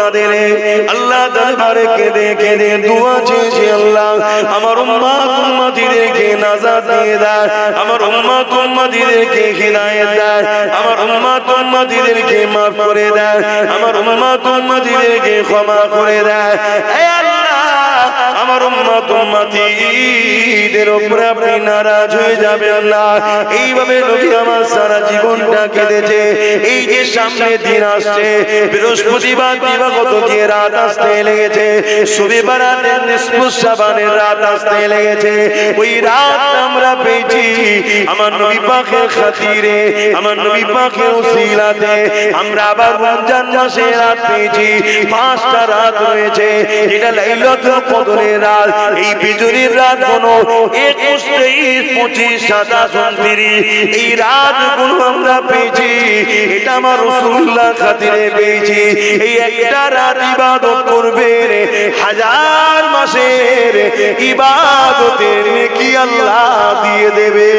কাঁদে আল্লাহ দরবারে কেঁদে কেঁদে দোয়া চেয়েছি আল্লাহ। আমার উম্মা উম্মতিদেরকে নাজাত দিয়ে দেয়। আমার উম্মা উম্মতিদেরকে হিদায়াত দেয়। আমার উম্মা উম্মতিদেরকে মাফ করে আমার ক্ষমা করে দেয়। আল্লাহ! আমার উম্মত উম্মতিদের উপরে আপনি নারাজ হয়ে যাবেন না। এইভাবে নবী আমার সারা জীবনটা কেঁদেছে। এই যে সামনে দিন আসছে, বৃহস্পতিবার দিবাগত গিয়ে রাত আসতে লেগেছে, শনিবার রাতের নিষ্পুষাবানের রাত আসতে লেগেছে। ওই রাত আমরা পেয়েছি আমার নবী পাখের খাতিরে, আমার নবী পাখের উসিলাতে আমরা আবার রমজান মাসে রাত পেয়েছি, পাঁচটা রাত রয়েছে। এটা লাইলাতুল কদরের রাত এই বিজুরির রাত কোনো একুশ তেইশ পঁচিশ, সাতাশ, উনত্রিশ। এই রাতগুলো আমরা পেয়েছি। এটা আমার রসুল্লাহ খাতিরে পেয়েছি। এই একটা রাত ইবাদত করবে হাজার মাসের ইবাদতের কি আল্লাহ দিয়ে দেবে।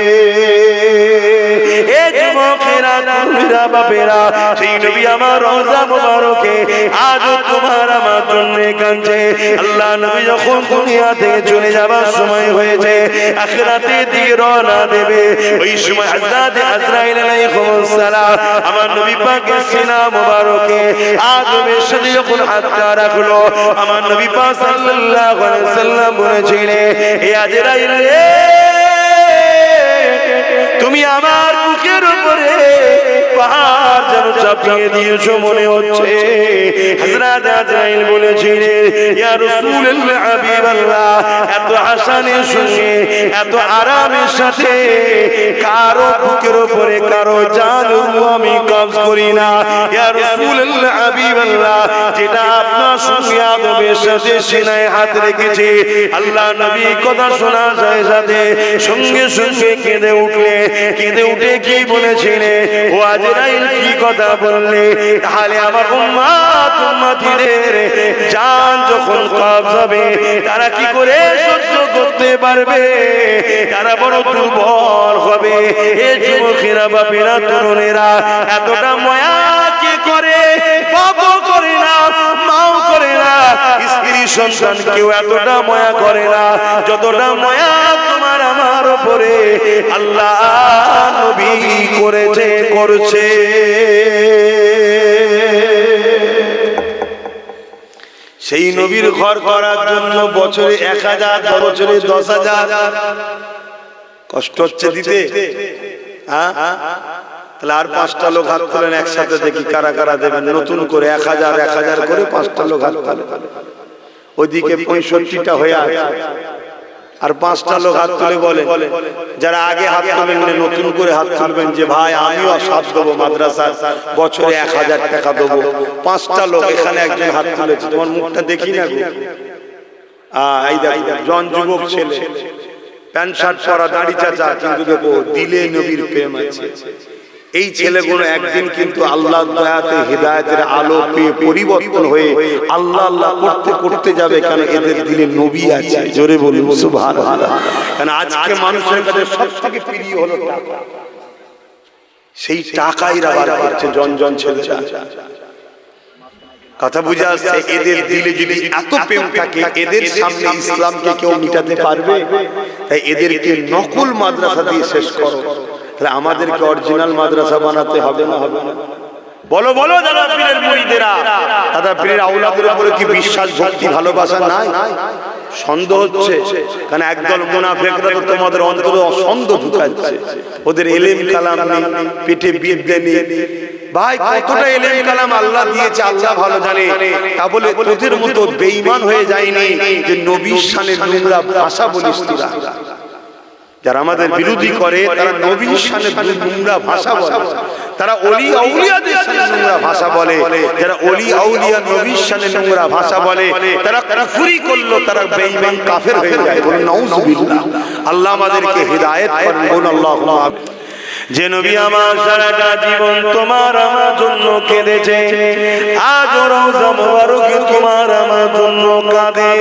আমার রোজা মোবারকে আজ তোমার আমার জন্য কাঁদছে। আল্লাহ নবী যখন দুনিয়া থেকে চলে যাবার সময় হয়েছে। আখরাতে দিয়ে রওনা দেবে। ওই সময় হযরত আজরাইল আলাইহিস সালাম আমার নবী পাকের সিনা মোবারকে আদমের সাথে যখন হাতটা রাখল, আমার নবী পাক সাল্লাল্লাহু আলাইহি সাল্লাম বলেছিলেন হে আজরাইল রে চাপিয়ে দিয়েছ মনে হচ্ছে? হযরত আজরাইল বলেছিলেন, ইয়া রাসূলুল্লাহ, হাবিবাল্লাহ, এত এত আরামের সাথে, কারও বুকের উপরে, কারও জান আমি কবজ করি না। ইয়া রাসূলুল্লাহ হাবিবাল্লাহ যেটা আপনার সঙ্গে আদবের সাথে সিনায় হাত রেখেছি, আল্লাহ নবী কথা শোনা যায় সাথে সঙ্গে সঙ্গে কেঁদে উঠলে, কেঁদে উঠে কি বলেছিলে? ও আজরাইল কি কথা বললে? তাহলে আমার উম্মাত যখন তারা কি করে সহ্য করতে পারবে? তারা বড় দুর্বল হবে। এ যুবকেরা তরুণেরা এতটা ময়া কে করে? বাবু করে না, মাও করে না। স্ত্রী সন্তান কেউ এতটা ময়া করে না, যতটা ময়া তোমার আমার উপরে আল্লাহ নবী করেছে, করছে। সেই নবীর ঘর করার জন্য বছরে এক হাজার বছরে দশ হাজার। কষ্ট হচ্ছে দিতে। হ্যাঁ? তাহলে আর পাঁচটা লোক হাত তোলেন একসাথে দেখি কারা কারা দেবেন। নতুন করে এক হাজার এক হাজার করে পাঁচটা লোক হাত তোলেন। ওইদিকে পঁয়ষট্টিটা হয়ে আছে। আর পাঁচটা লোক হাত তুলে বলে, যারা আগে হাত তুলেন নতুন করে হাত তুলবেন যে, ভাই, আমিও সাথ দেবো মাদ্রাসার, বছরে এক হাজার টাকা দেবো। পাঁচটা লোক এখানে একজন হাত তুলেছে। তোমার মুখটা দেখি না এই দেখো, জন যুবক ছেলে, প্যান্ট শার্ট পরা দাড়ি চাচা, কিন্তু দেখো দিলে নবীর প্রেম আছে। এই ছেলেগুলো একদিন কিন্তু আল্লাহ দয়াতে হৃদায়তের আলো পেয়ে পরিবর্তন হয়ে আল্লাহ আল্লাহ করতে করতে যাবে কেন এদের দিলে নবী আছে? জোরে সুবহানাল্লাহ। কেন আজকে মানুষের কাছে সব থেকে প্রিয় হলো টাকা। সেই টাকাই রাবার করছে জন জন ছেলেরা কথা বুঝে আসছে এদের দিলে যদি এত প্রেম থাকে এদের সামনে ইসলামকে কেউ মিটাতে পারবে? তাই এদেরকে নকল মাদ্রাসা দিয়ে শেষ করো। তাহলে আমাদেরকে অরিজিনাল মাদ্রাসা বানাতে হবে না? হবে না। বলো বলো দাদা পীরের মুরিদেরা দাদা পীরের আউলাদের উপরে কি বিশ্বাস ভক্তি ভালোবাসা নাই? সন্দেহ হচ্ছে কারণ একদল মুনাফেকরা তো তোমাদের অন্তরে অসন্দেহ ঢুকাচ্ছে। ওদের এলেম কালাম নেই পেটে বিদ্যে নেই। ভাই কতটা এলেম কালাম আল্লাহ দিয়েছে আল্লাহ ভালো জানে। তা বলে তোদের মতো বেঈমান হয়ে যায়নি যে নবীর শানে নোংরা ভাষা বলিস তোরা। যারা আমাদের বিরোধী করে তারা নবীর শানে নোংরা ভাষা বলে। তারা অলি আউলিয়াদের শানে নোংরা ভাষা বলে। যারা অলি আউলিয়া নবীর শানে নোংরা ভাষা বলে। তারা কুফরি করল তারা বেঈমান কাফের হয়ে যায়। বলুন নাউজুবিল্লাহ। আল্লাহ আমাদেরকে হেদায়েত করুন। বলুন আল্লাহুম্মা। যে নবী আমার সারাটা জীবন তোমার আমার জন্য কেঁদেছে। আজ মোবারক তোমার আমার জন্য কাঁদে।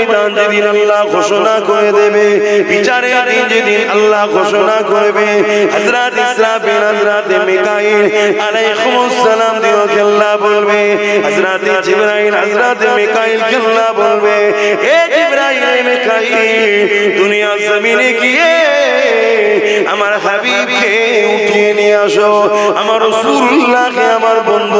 ময়দান যেদিন আল্লাহ ঘোষণা করে দেবে, বিচারের দিন যেদিন আল্লাহ ঘোষণা করবে ইসরাফিল মিকাইল সালাম দিওকে আল্লাহ বলবে জিবরাইল মিকাইল আল্লাহ বলবে, এ জিবরাইল মিকাইল দুনিয়া জমিনে গিয়ে আমার হাবিবকে উঠিয়ে নিয়ে আসো, আমার রসুল্লাহকে আমার বন্ধুকে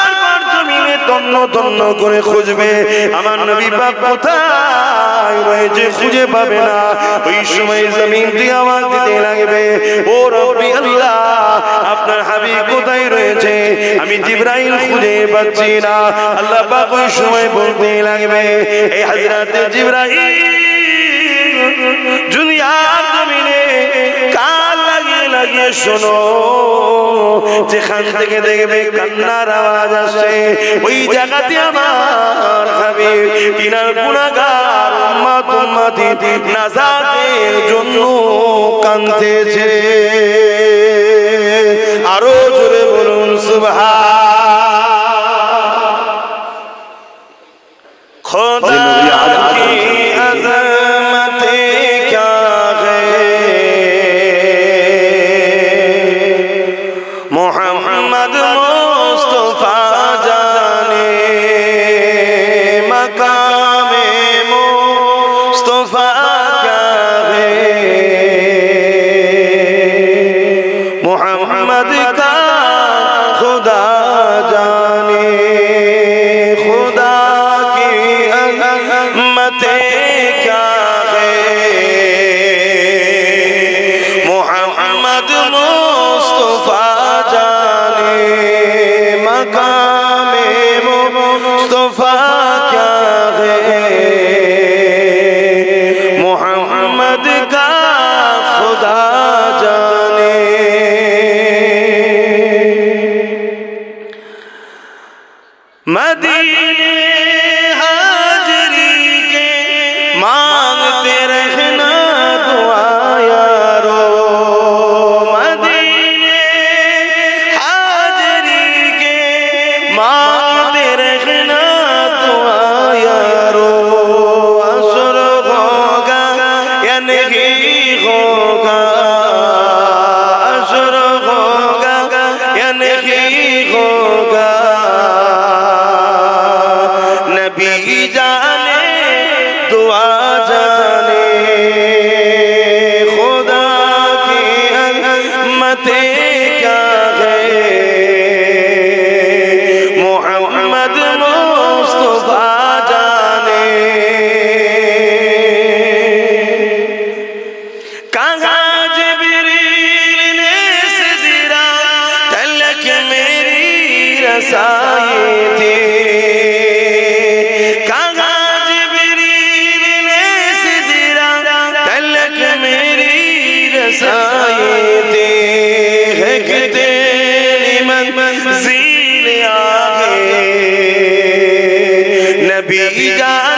জমিনে তন্ন তন্ন করে খুঁজবে। আমার নবী পাক কোথায় রয়েছে খুঁজে পাবে না। ওই সময় জমিন দিয়ে আওয়াজ দিতে লাগবে, ও রব্বি আল্লাহ, আপনার হাবিব কোথায় রয়েছে? আমি জিব্রাইল খুঁজে পাচ্ছি না। আল্লাহ পাক ওই সময় বলতে লাগবে, এই হযরত জিব্রাইল, দুনিয়ার জমিনে কান লাগিয়ে শোনো। যেখান থেকে দেখবে কান্নার আওয়াজ আসে ওই জায়গাতে আমার হাবিব, তিনার গুণাগার উম্মাত উম্মাতি জন্য কাঁদতেছে। আরও জোরে বলুন, সুবহান। খোদা মোহাম্মদ কা খুদা জানে খুদা কি মতে ক্যা হে? মোহাম্মদ মুস্তফা জানে মকান मेरी रसाई थी कहाँ जिब्रील ने सिदरा तलक मेरी रसाई थी है कि तेरी मंजिल आगे नबी जाने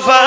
vai